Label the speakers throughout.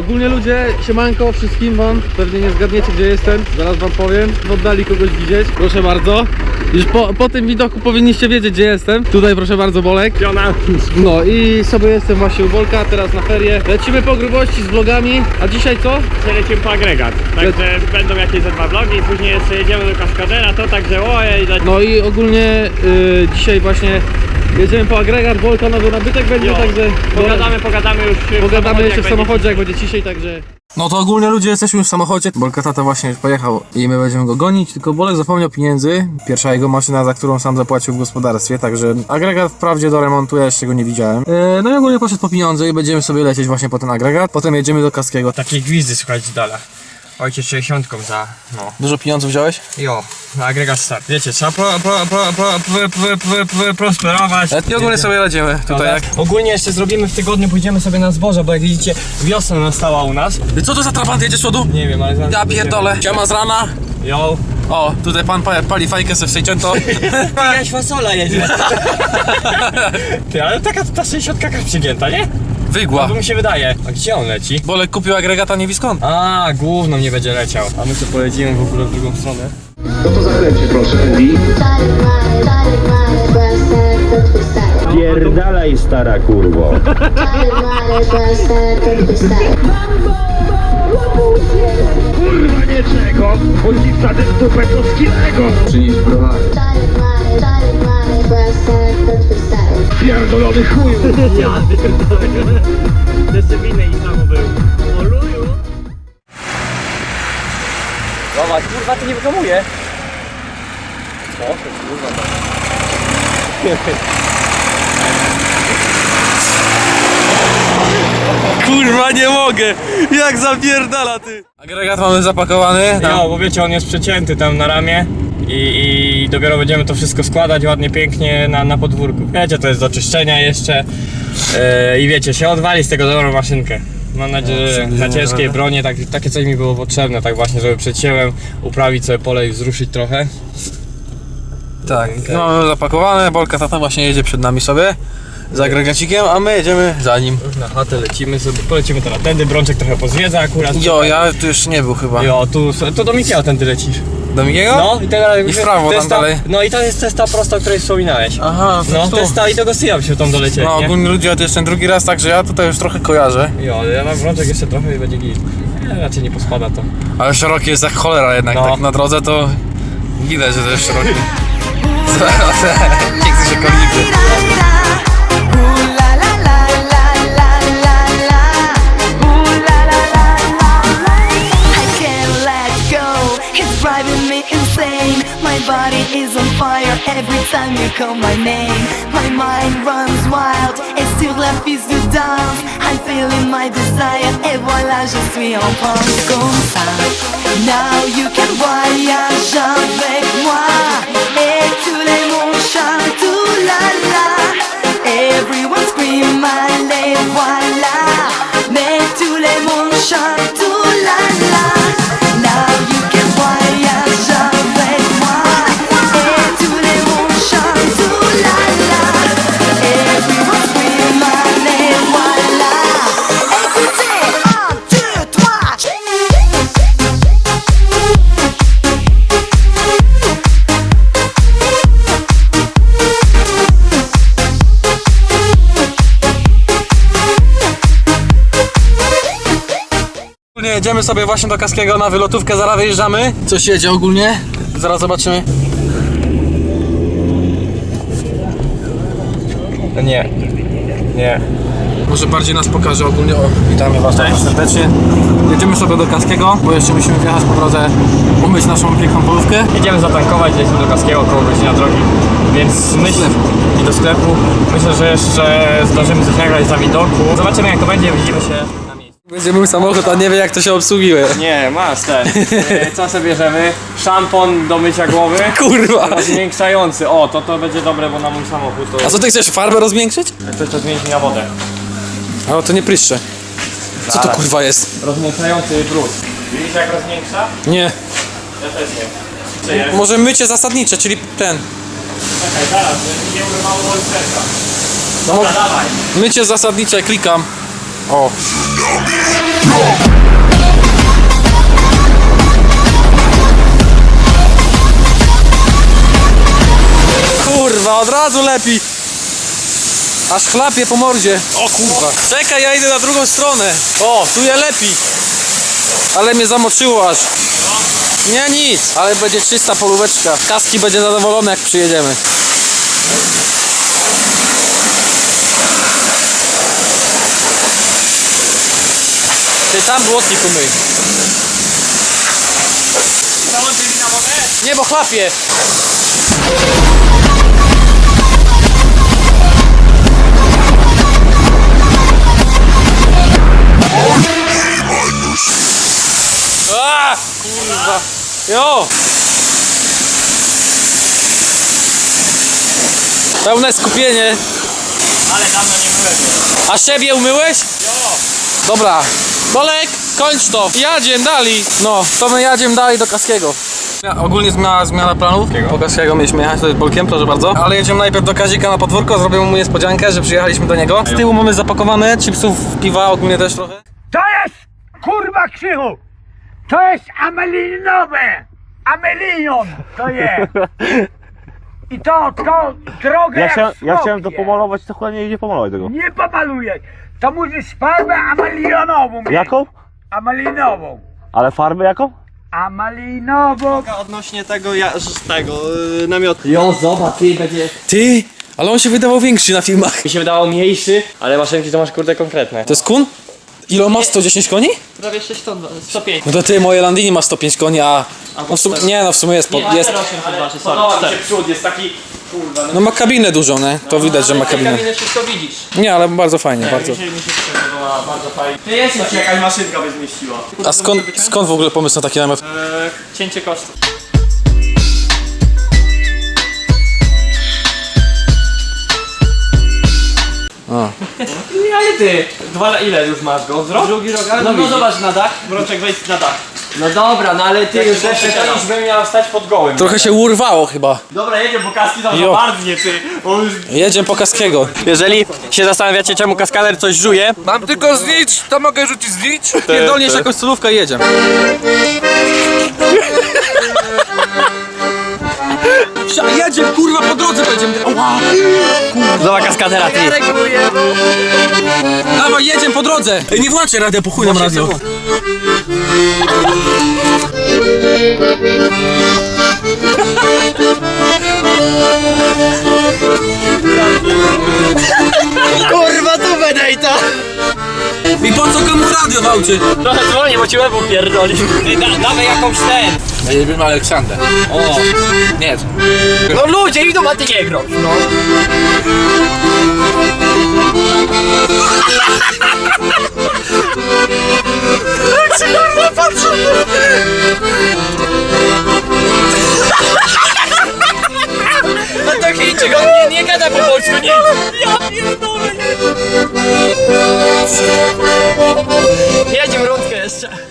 Speaker 1: Ogólnie ludzie, siemanko wszystkim wam, pewnie nie zgadniecie gdzie jestem, zaraz wam powiem, w oddali kogoś widzieć, proszę bardzo. Już po, po tym widoku powinniście wiedzieć gdzie jestem, tutaj proszę bardzo Bolek.
Speaker 2: Piona.
Speaker 1: No i sobie jestem właśnie u Bolka, teraz na ferie, lecimy po grubości z vlogami, a dzisiaj co?
Speaker 2: Lecimy po agregat. Także będą jakieś ze dwa vlogi i później jeszcze jedziemy do Kaskadera, to także ojej.
Speaker 1: No i ogólnie y, dzisiaj właśnie jedziemy po agregat, Bolka nowy nabytek będzie,
Speaker 2: Jo.
Speaker 1: także
Speaker 2: pogadamy, pogadamy już w
Speaker 1: pogadamy
Speaker 2: samochodzie,
Speaker 1: jeszcze w
Speaker 2: jak będzie
Speaker 1: samochodzie jak będzie ciszej, także... No to ogólnie ludzie jesteśmy już w samochodzie. Bolka tata właśnie już pojechał i my będziemy go gonić, tylko Bolek zapomniał pieniędzy. Pierwsza jego maszyna, za którą sam zapłacił w gospodarstwie, także agregat wprawdzie do remontu, ja jeszcze go nie widziałem. E, no i ogólnie poszedł po pieniądze i będziemy sobie lecieć właśnie po ten agregat. Potem jedziemy do Kaskiego.
Speaker 2: Takie gwizdy słuchajcie dala. Ojciec 60 za, no.
Speaker 1: Dużo pieniędzy wziąłeś?
Speaker 2: Jo, na agregat start. Wiecie, trzeba pro, pro, pro, pro, pro, pro, pro, pro, prosperować.
Speaker 1: Ogólnie sobie lecimy tutaj jak...
Speaker 2: Ogólnie jeszcze zrobimy w tygodniu, pójdziemy sobie na zboże, bo jak widzicie wiosna nastała u nas.
Speaker 1: Co to za trafant jedzie z przodu?
Speaker 2: Nie wiem, ale zaraz
Speaker 1: Ja pierdolę. Siema z rana.
Speaker 2: Jo.
Speaker 1: O, tutaj pan pa- pali fajkę ze wsejczęto.
Speaker 2: Jakaś fasola jedzie. Ty, ale taka ta 60 jakaś przygięta, nie?
Speaker 1: Wygła.
Speaker 2: To mi się wydaje. A gdzie on leci?
Speaker 1: Bolek kupił agregata nie wie skąd.
Speaker 2: A, główną nie będzie leciał. A my to polecimy w ogóle w drugą stronę.
Speaker 3: No to zakręcie proszę, Andy.
Speaker 4: Pierdalaj stara kurwo.
Speaker 3: Kurwa bo ci wsadzę w dupę koskiego. Przynieś browary. Pierdolony chuju.
Speaker 2: Jeszcze w innej samo był. Oluju. Zobacz, kurwa, ty nie wyhamuje. O, to kurwa.
Speaker 1: Kurwa nie mogę! Jak zapierdala ty! Agregat mamy zapakowany.
Speaker 2: No, bo wiecie, on jest przecięty tam na ramię. I, I dopiero będziemy to wszystko składać ładnie, pięknie na, na podwórku. Wiecie, to jest do czyszczenia jeszcze. E, I wiecie, się odwali z tego dobrą maszynkę. Mam nadzieję, że na ciężkiej bronie tak, takie coś mi było potrzebne, tak właśnie, żeby przecięłem, uprawić sobie pole i wzruszyć trochę.
Speaker 1: Tak, no zapakowane, Bolka tata właśnie jedzie przed nami sobie z agregacikiem, a my jedziemy za nim.
Speaker 2: Na chatę lecimy sobie, polecimy teraz tędy, Brączek trochę pozwiedza akurat.
Speaker 1: Jo, ja tu jeszcze nie był chyba.
Speaker 2: Jo, tu, to do Mikiela tędy lecisz.
Speaker 1: Do Mikiego?
Speaker 2: No i teraz...
Speaker 1: I w prawo tam dalej.
Speaker 2: No i to jest cesta prosta, o której wspominałeś.
Speaker 1: Aha,
Speaker 2: No,
Speaker 1: tu.
Speaker 2: to jest ta i do Gostyja się tam dolecieć,
Speaker 1: No
Speaker 2: nie?
Speaker 1: ogólnie ludzie, to jest ten drugi raz, także ja tutaj już trochę kojarzę.
Speaker 2: Jo, ale ja mam Brączek jeszcze trochę i będzie git. Nie, raczej nie pospada to.
Speaker 1: Ale szeroki jest jak cholera jednak,
Speaker 2: No.
Speaker 1: tak na drodze to widać, że to jest szeroki. Nie chcę się.
Speaker 5: I insane. My body is on fire every time you call my name. My mind runs wild, et sur la piste de danse. I'm feeling my desire, et voilà, je suis en transe comme ça. Now you can voyage avec moi. Et tous les mondes chantent, tout la la. Everyone scream, allez, voilà. Mais tous les mondes
Speaker 1: jedziemy sobie właśnie do Kaskiego na wylotówkę, zaraz wyjeżdżamy. Coś jedzie ogólnie, zaraz zobaczymy.
Speaker 2: No nie. Nie.
Speaker 1: Może bardziej nas pokaże ogólnie. O, witamy Was bardzo serdecznie. Jedziemy sobie do Kaskiego, bo jeszcze musimy wjechać po drodze, umyć naszą piękną polówkę.
Speaker 2: Jedziemy zatankować, jedziemy do Kaskiego, około godzina drogi. Więc myślę, i do sklepu. Myślę, że jeszcze zdążymy coś nagrać za widoku. Zobaczymy jak to będzie, widzimy się.
Speaker 1: Będzie mój samochód, a nie wie jak to się obsługiuje.
Speaker 2: Nie, masz ten. E, Co sobie bierzemy? Szampon do mycia głowy.
Speaker 1: Kurwa!
Speaker 2: Rozmiększający. O, to to będzie dobre, bo na mój samochód to...
Speaker 1: A co ty chcesz, farbę rozmiększyć?
Speaker 2: Chcesz to zmienić na wodę.
Speaker 1: A to nie pryszcze. Co to
Speaker 2: Zaraz.
Speaker 1: kurwa jest?
Speaker 2: Rozmiększający brud. Widzisz jak rozmiększa?
Speaker 1: Nie.
Speaker 2: Ja też nie. Czy jest?
Speaker 1: Może mycie zasadnicze, czyli ten.
Speaker 2: Czekaj, zaraz, żeby nie urywało serca.
Speaker 1: No,
Speaker 2: Dobra, dawaj.
Speaker 1: mycie zasadnicze, klikam. O. Kurwa, od razu lepi. Aż chlapie po mordzie. O kurwa. Czekaj, ja idę na drugą stronę. O, tu je lepi. Ale mnie zamoczyło aż. Nie nic, ale będzie czysta polóweczka. Kaski będzie zadowolone jak przyjedziemy. Ty tam błotnik umyj. Nie, bo chlapie. A, kurwa. Jo. Pełne skupienie.
Speaker 2: Ale dawno nie byłem.
Speaker 1: A siebie umyłeś? Dobra. Bolek, kończ to. Jadziem dalej. No, to my jadziem dalej do Kaskiego. Ja, ogólnie zmiana, zmiana planów. Po Kaskiego mieliśmy jechać tutaj z Bolkiem, proszę bardzo. Ale jedziemy najpierw do Kazika na podwórko, zrobimy mu niespodziankę, że przyjechaliśmy do niego. Z tyłu mamy zapakowane, chipsów, piwa, ogólnie też trochę.
Speaker 3: To jest kurwa krzychu! To jest amelinowe! Amelinion to jest! I to, to drogę
Speaker 4: Ja
Speaker 3: jak
Speaker 4: chciałem, ja chciałem to pomalować, to chyba nie idzie pomalować tego.
Speaker 3: Nie pomalujesz! To musisz farbę amelinową mieć.
Speaker 4: Jaką?
Speaker 3: Amelinową.
Speaker 4: Ale farbę jaką?
Speaker 3: Amelinową.
Speaker 2: Odnośnie tego, ja, z tego yy, namiotu.
Speaker 1: Ty, ale on się wydawał większy na filmach.
Speaker 2: Mi się wydawało mniejszy, ale maszynki to masz kurde konkretne.
Speaker 1: To jest kun? Ile on ma? 110 koni?
Speaker 2: Prawie 6 ton, 105.
Speaker 1: No to ty, moje Landini ma 105 koni, a... No w sumie, nie no, w sumie jest... Po, jest
Speaker 2: Podoba mi się przód, jest taki... Kurwa, no
Speaker 1: no ma kabinę dużą, nie? To widać, że ma kabinę.
Speaker 2: kabinę wszystko widzisz.
Speaker 1: Nie, ale bardzo fajnie, bardzo.
Speaker 2: Mi się, mi się podobała bardzo fajnie. Ty jest jakaś maszynka by zmieściła.
Speaker 1: A skąd, skąd w ogóle pomysł na taki namiot?
Speaker 2: Eee, cięcie kosztów.
Speaker 1: A.
Speaker 2: Nie, ale ty, dwa, ile już masz go? Z rok? Drugi rok, ale no, no zobacz na dach, Mroczek wejdź na dach. No dobra, no ale ty już też już bym miał stać pod gołym.
Speaker 1: Trochę się urwało chyba.
Speaker 2: Dobra, jedzie, bo kaski tam
Speaker 1: Jo.
Speaker 2: zamarznie, ty. On już...
Speaker 1: Jedziemy po Kaskiego.
Speaker 2: Jeżeli się zastanawiacie, czemu kaskader coś żuje,
Speaker 1: Mam tylko znicz, to mogę rzucić znicz? Pierdolniesz jakąś solówkę i jedziemy. Wsia- Jedziemy, kurwa, po drodze będziemy. Ała.
Speaker 2: Zobacz kaskadera, ty.
Speaker 1: Dawaj, jedziemy po drodze. Ej, nie włączaj radia, po chuj nam radio.
Speaker 2: I
Speaker 1: po co komu radio w aucie?
Speaker 2: Trochę dzwonię, bo ci łebu pierdoli. Ty, da, dawaj jakąś ten.
Speaker 1: Jedziemy Aleksander.
Speaker 2: O.
Speaker 1: Nie.
Speaker 2: No ludzie idą, a ty nie groź, no. No to Chińczyk, on nie, nie gada po polsku, nie. Ja pierdolę. Jedziemy rundkę jeszcze.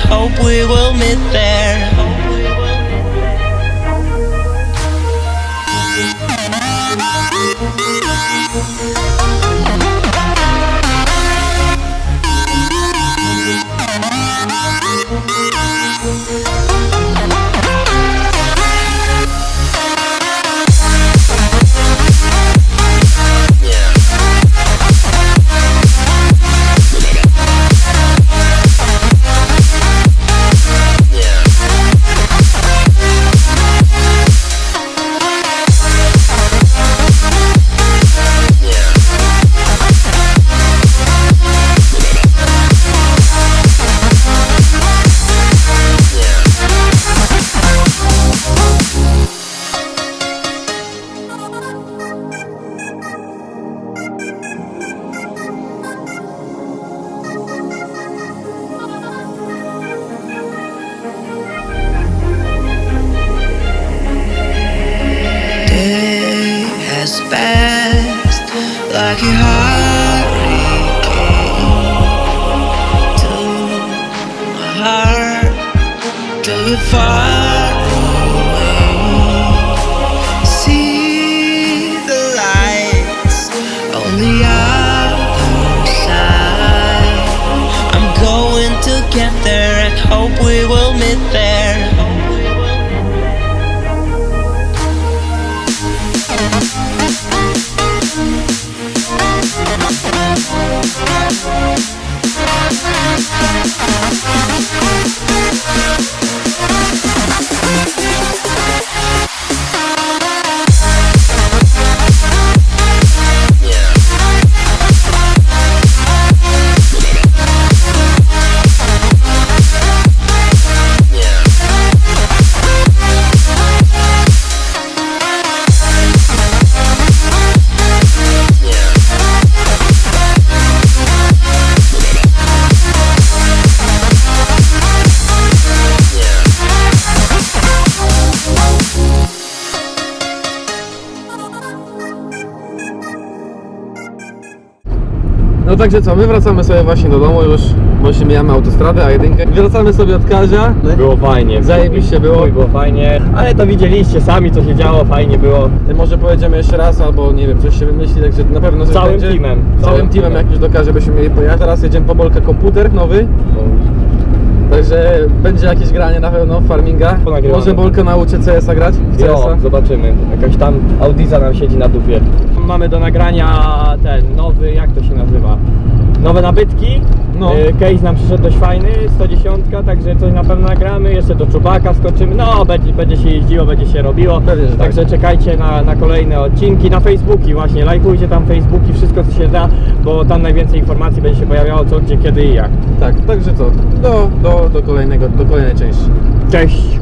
Speaker 6: Hope we will meet there. as fast like a hurricane to my heart to the fire. get there and hope we will meet there.
Speaker 1: Música No także co, my wracamy sobie właśnie do domu już, bo się mijamy autostradę, a jedynkę. Wracamy sobie od Kazia.
Speaker 2: Było fajnie.
Speaker 1: Zajebiście było.
Speaker 2: Było fajnie. Ale to widzieliście sami, co się działo, fajnie było.
Speaker 1: Może pojedziemy jeszcze raz, albo nie wiem, coś się wymyśli, także na pewno coś
Speaker 2: Całym
Speaker 1: będzie.
Speaker 2: teamem.
Speaker 1: Całym
Speaker 2: Całym
Speaker 1: teamem,
Speaker 2: teamem.
Speaker 1: jak już do Kazia byśmy mieli pojechać. Teraz jedziemy po Bolkę komputer nowy. Także będzie jakieś granie na pewno w farminga.
Speaker 2: Ponagrywamy.
Speaker 1: Może Bolkę nauczy CS-a grać? W
Speaker 2: Jo,
Speaker 1: CS-a?
Speaker 2: zobaczymy. Jakaś tam Audiza nam siedzi na dupie. Mamy do nagrania ten nowy, jak to się nazywa? Nowe nabytki.
Speaker 1: No.
Speaker 2: Y, Case nam przyszedł dość fajny, 110, także coś na pewno nagramy. Jeszcze do czubaka skoczymy. No, będzie, będzie się jeździło, będzie się robiło.
Speaker 1: Pewnie, że tak.
Speaker 2: Także czekajcie na, na kolejne odcinki. Na Facebooki właśnie, lajkujcie tam Facebooki, wszystko co się da, bo tam najwięcej informacji będzie się pojawiało co, gdzie, kiedy i jak.
Speaker 1: Tak, także co? Do, do, do kolejnego, do kolejnej części.
Speaker 2: Cześć!